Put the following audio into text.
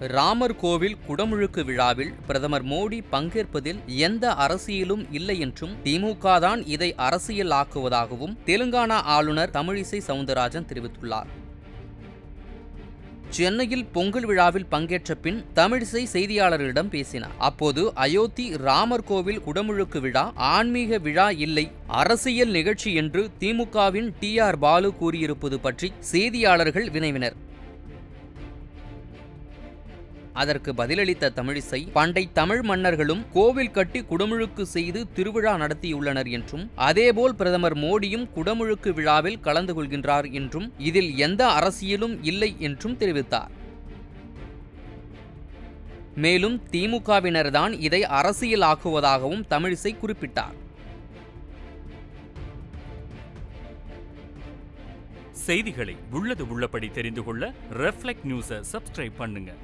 ராமர் கோவில் குடமுழுக்கு விழாவில் பிரதமர் மோடி பங்கேற்பதில் எந்த அரசியலும் இல்லை என்றும் திமுக தான் இதை அரசியல் ஆக்குவதாகவும் தெலுங்கானா ஆளுநர் தமிழிசை சவுந்தரராஜன் தெரிவித்துள்ளார். சென்னையில் பொங்கல் விழாவில் பங்கேற்ற பின் தமிழிசை செய்தியாளர்களிடம் பேசினார். அப்போது அயோத்தி ராமர் கோவில் குடமுழுக்கு விழா ஆன்மீக விழா இல்லை அரசியல் நிகழ்ச்சி என்று திமுகவின் டி ஆர் பாலு கூறியிருப்பது பற்றி செய்தியாளர்கள் வினவினர். அதற்கு பதிலளித்த தமிழிசை பண்டை தமிழ் மன்னர்களும் கோவில் கட்டி குடமுழுக்கு செய்து திருவிழா நடத்தியுள்ளனர் என்றும் அதேபோல் பிரதமர் மோடியும் குடமுழுக்கு விழாவில் கலந்து கொள்கின்றார் என்றும் இதில் எந்த அரசியலும் இல்லை என்றும் தெரிவித்தார். மேலும் திமுகவினர்தான் இதை அரசியலாக்குவதாகவும் தமிழிசை குறிப்பிட்டார். செய்திகளை உள்ளது உள்ளபடி தெரிந்து கொள்ள ரெஃப்ளெக்ட் நியூஸை சப்ஸ்கிரைப் பண்ணுங்கள்